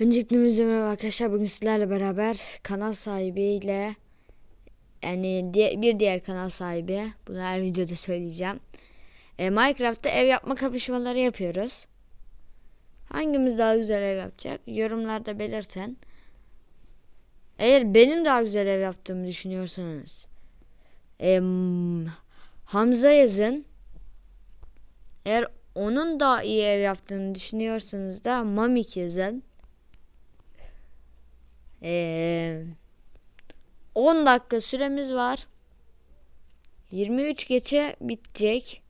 Öncelikle merhaba arkadaşlar. Bugün sizlerle beraber kanal sahibiyle yani bir diğer kanal sahibi bunu her videoda söyleyeceğim. E, Minecraft'ta ev yapma kapışmaları yapıyoruz. Hangimiz daha güzel ev yapacak? Yorumlarda belirtin. Eğer benim daha güzel ev yaptığımı düşünüyorsanız e, Hamza yazın. Eğer onun daha iyi ev yaptığını düşünüyorsanız da Mamik yazın. Ee, 10 dakika süremiz var. 23 geçe bitecek.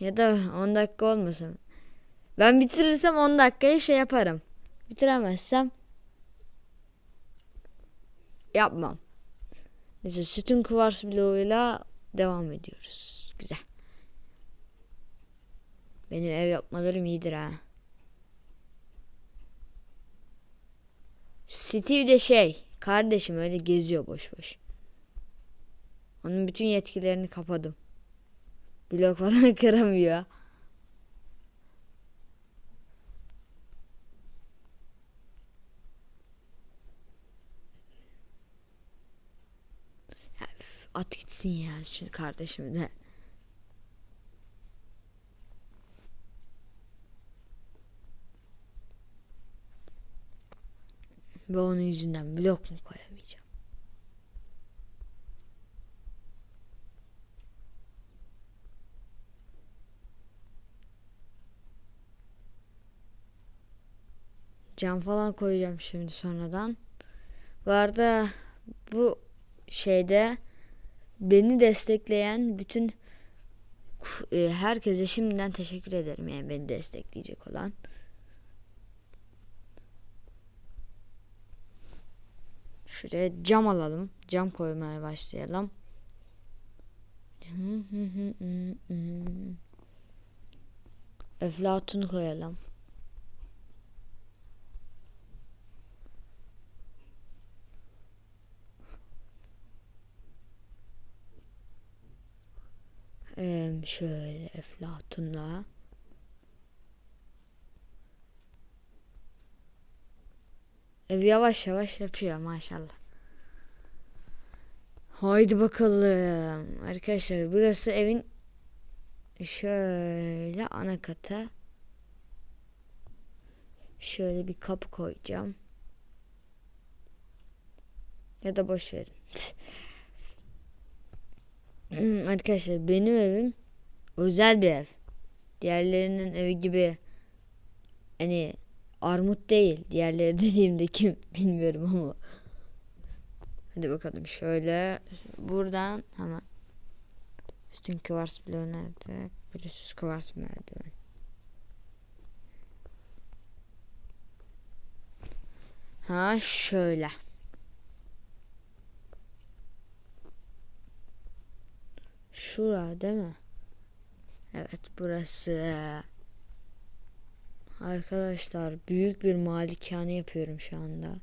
Ya da 10 dakika olmasın. Ben bitirirsem 10 dakikaya şey yaparım. Bitiremezsem yapmam. Neyse sütün kuvars bloğuyla devam ediyoruz. Güzel. Benim ev yapmalarım iyidir ha. Steve de şey kardeşim öyle geziyor boş boş. Onun bütün yetkilerini kapadım. Blok falan kıramıyor. At gitsin ya şu kardeşim de. Ve onun yüzünden blok mu koyamayacağım? Cam falan koyacağım şimdi sonradan. Bu arada bu şeyde beni destekleyen bütün e, herkese şimdiden teşekkür ederim yani beni destekleyecek olan. Şuraya cam alalım. Cam koymaya başlayalım. Eflatun koyalım. Ee, şöyle eflatunla. Yavaş yavaş yapıyor maşallah. Haydi bakalım. Arkadaşlar burası evin şöyle ana katı. Şöyle bir kapı koyacağım. Ya da boş verin. Hmm, Arkadaşlar benim evim özel bir ev. Diğerlerinin evi gibi hani armut değil. Diğerleri dediğimde kim bilmiyorum ama. Hadi bakalım şöyle buradan hemen üstün kıvars bloğu nerede? Pürüzsüz kıvars merdiven. Ha şöyle. Şura değil mi? Evet burası. Arkadaşlar büyük bir malikane yapıyorum şu anda.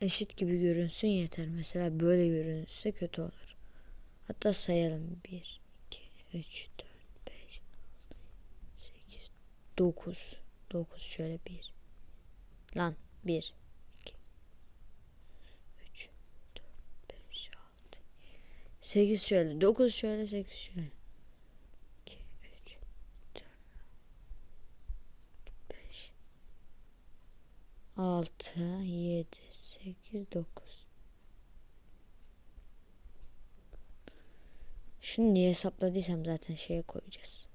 Eşit gibi görünsün yeter. Mesela böyle görünürse kötü olur. Hatta sayalım. 1, 2, 3, 4, 5, 8, 9. 9 şöyle 1. Lan 1, 2, 3, 4, 5, 6, 8 şöyle. 9 şöyle 8 şöyle. 2, 3, 4, 5, 6, 7, 8, 9. Şunu niye hesapladıysam zaten şeye koyacağız.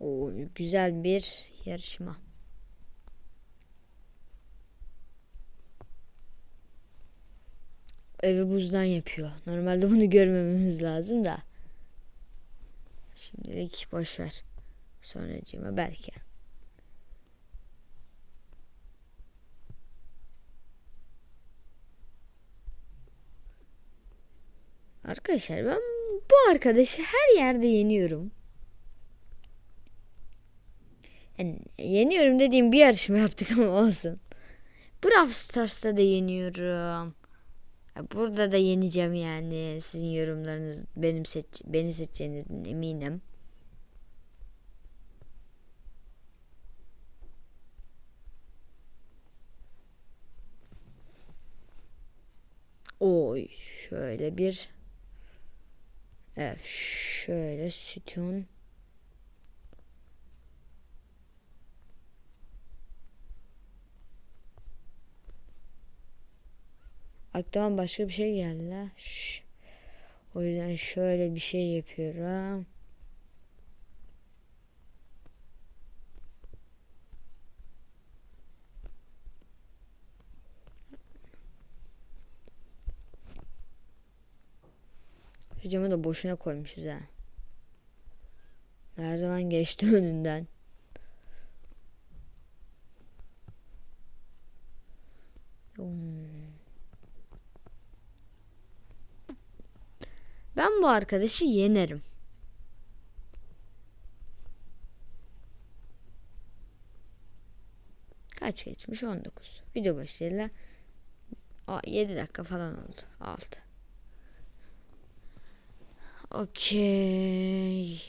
O güzel bir yarışma. Evi buzdan yapıyor. Normalde bunu görmememiz lazım da. Şimdilik boş ver. Sonracığıma belki. Arkadaşlar ben bu arkadaşı her yerde yeniyorum. Yani yeniyorum dediğim bir yarışma yaptık ama olsun. Brawl Stars'ta da yeniyorum. Burada da yeneceğim yani. Sizin yorumlarınız benim seç beni seçeceğinizden eminim. Oy şöyle bir Evet şöyle sütun Aklıma başka bir şey geldi. O yüzden şöyle bir şey yapıyorum. Şu camı da boşuna koymuşuz ha. Zaman geçti önünden. Hmm. Ben bu arkadaşı yenerim. Kaç geçmiş? 19. Video başlayla 7 dakika falan oldu. 6. Okey.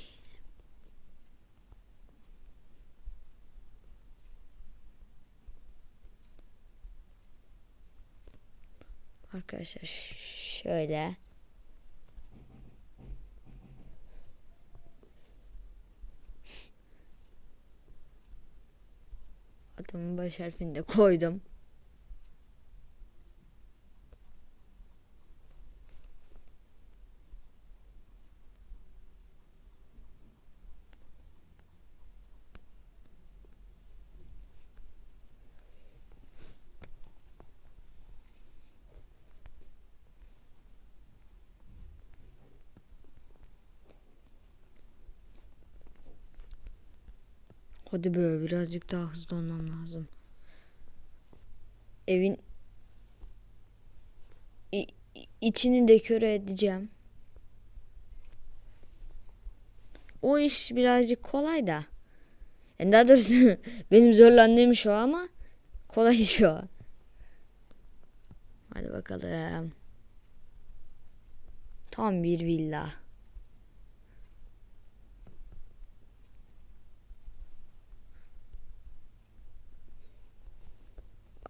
Arkadaşlar şöyle. Adımın baş harfini de koydum. Hadi böyle birazcık daha hızlı olmam lazım. Evin i- içini dekore edeceğim. O iş birazcık kolay da. Yani daha doğrusu benim zorlandığım şu ama kolay şu. Hadi bakalım. Tam bir villa.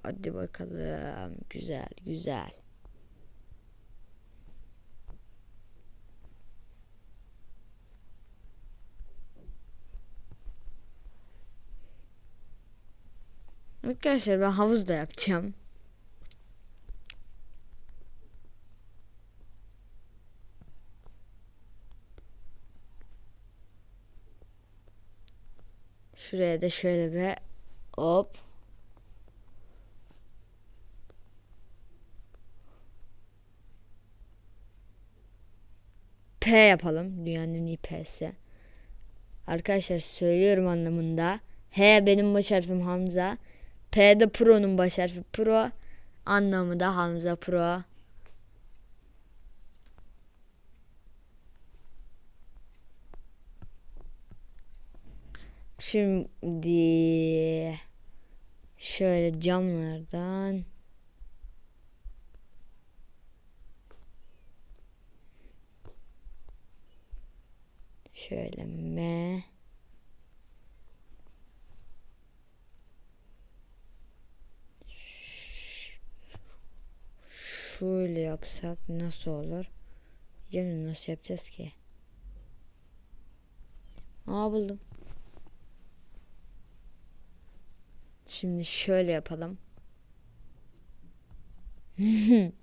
Hadi bakalım. Güzel, güzel. Arkadaşlar ben havuz da yapacağım. Şuraya da şöyle bir hop. P yapalım. Dünyanın en iyi P'si. Arkadaşlar söylüyorum anlamında. H benim baş harfim Hamza. P de Pro'nun baş harfi Pro. Anlamı da Hamza Pro. Şimdi şöyle camlardan şöyle M şöyle yapsak nasıl olur? Canım nasıl yapacağız ki? Aa buldum. Şimdi şöyle yapalım.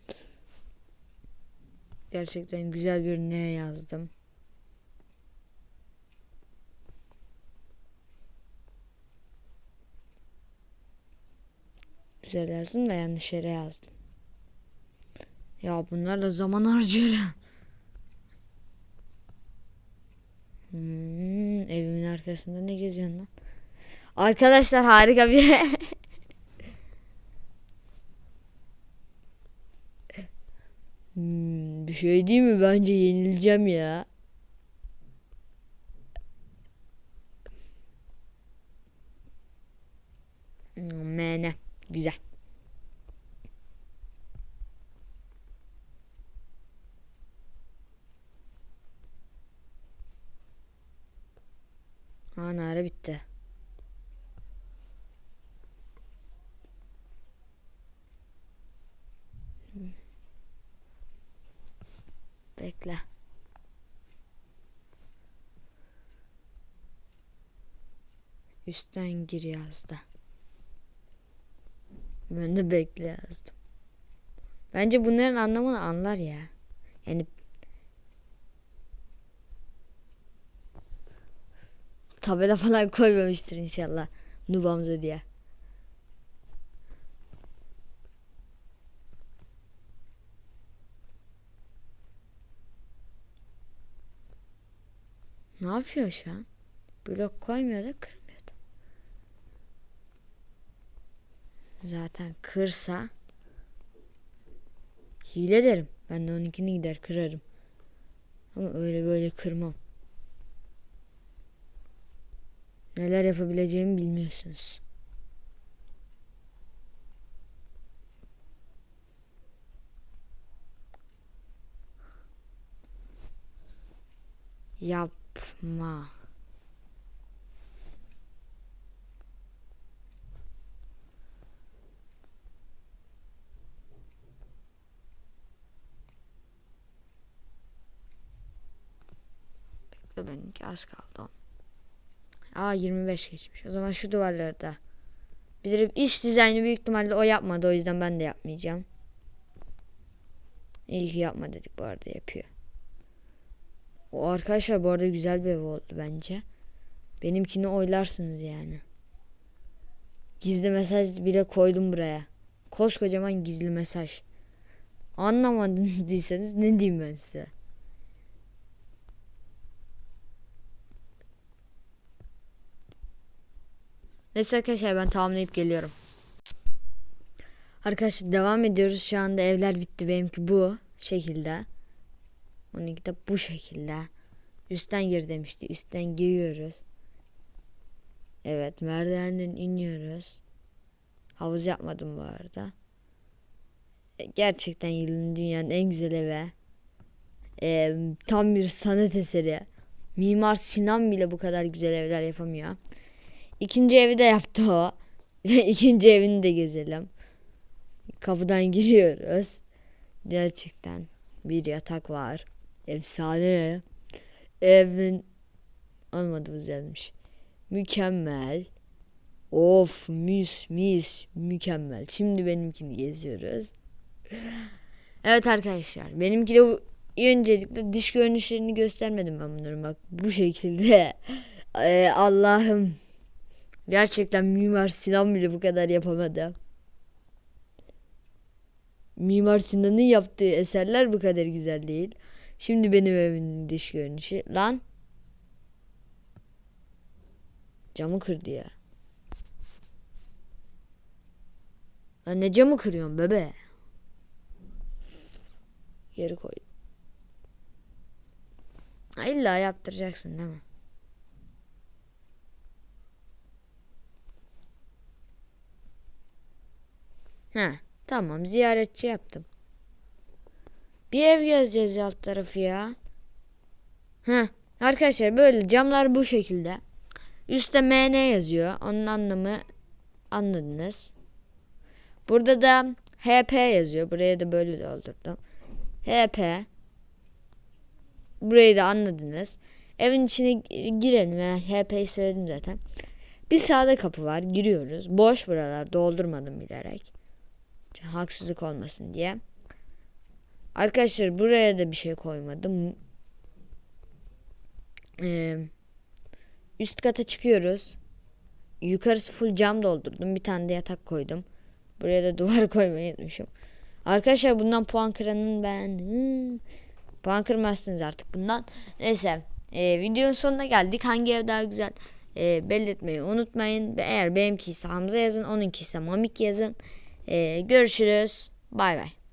Gerçekten güzel bir ne yazdım. Güzel yazdım da yanlış yere yazdım. Ya bunlar da zaman harcıyor. Hmm, evimin arkasında ne geziyorsun lan? Arkadaşlar harika bir hmm, Bir şey değil mi? Bence yenileceğim ya. Güzel. Aa nare bitti. Bekle. Üstten gir yazdı. Ben de bekle. Bence bunların anlamını anlar ya. Yani tabela falan koymamıştır inşallah. Nubamza diye. Ne yapıyor şu an? Blok koymuyor da kırmıyor Zaten kırsa hile derim. Ben de onunkini gider kırarım. Ama öyle böyle kırmam. Neler yapabileceğimi bilmiyorsunuz. Yapma. Bekle benimki az kaldı. on. Aa 25 geçmiş. O zaman şu duvarları da. Bir iç dizaynı büyük ihtimalle o yapmadı. O yüzden ben de yapmayacağım. İyi ki yapma dedik bu arada yapıyor. O arkadaşlar bu arada güzel bir ev oldu bence. Benimkini oylarsınız yani. Gizli mesaj bile koydum buraya. Koskocaman gizli mesaj. Anlamadıysanız ne diyeyim ben size. Neyse arkadaşlar ben tamamlayıp geliyorum. Arkadaşlar devam ediyoruz. Şu anda evler bitti. Benimki bu şekilde. Onunki de bu şekilde. Üstten gir demişti. Üstten giriyoruz. Evet merdivenden iniyoruz. Havuz yapmadım bu arada. E, Gerçekten yılın dünyanın en güzel evi. E, tam bir sanat eseri. Mimar Sinan bile bu kadar güzel evler yapamıyor. İkinci evi de yaptı o. İkinci evini de gezelim. Kapıdan giriyoruz. Gerçekten bir yatak var. Efsane. Evin olmadı bu yazmış. Mükemmel. Of mis mis mükemmel. Şimdi benimkini geziyoruz. Evet arkadaşlar benimki de bu- öncelikle dış görünüşlerini göstermedim ben bunları bak bu şekilde. Ee, Allah'ım gerçekten Mimar Sinan bile bu kadar yapamadı. Mimar Sinan'ın yaptığı eserler bu kadar güzel değil. Şimdi benim evimin dış görünüşü. Lan. Camı kırdı ya. Lan ne camı kırıyorsun bebe? Geri koy. Ha, illa yaptıracaksın değil mi? Ha, tamam ziyaretçi yaptım. Bir ev gezeceğiz alt tarafı ya. Ha, arkadaşlar böyle camlar bu şekilde. Üstte MN yazıyor. Onun anlamı anladınız. Burada da HP yazıyor. Buraya da böyle doldurdum. HP. Burayı da anladınız. Evin içine gi- girelim. Yani HP'yi söyledim zaten. Bir sağda kapı var. Giriyoruz. Boş buralar. Doldurmadım bilerek. Haksızlık olmasın diye. Arkadaşlar buraya da bir şey koymadım. Ee, üst kata çıkıyoruz. Yukarısı full cam doldurdum. Bir tane de yatak koydum. Buraya da duvar koymayı unutmuşum. Arkadaşlar bundan puan kıranın ben. Puan kırmazsınız artık bundan. Neyse. e, videonun sonuna geldik. Hangi ev daha güzel e, belli etmeyi unutmayın. Eğer benimki ise Hamza yazın. Onunki ise Mamik yazın. E, görüşürüz. Bay bay.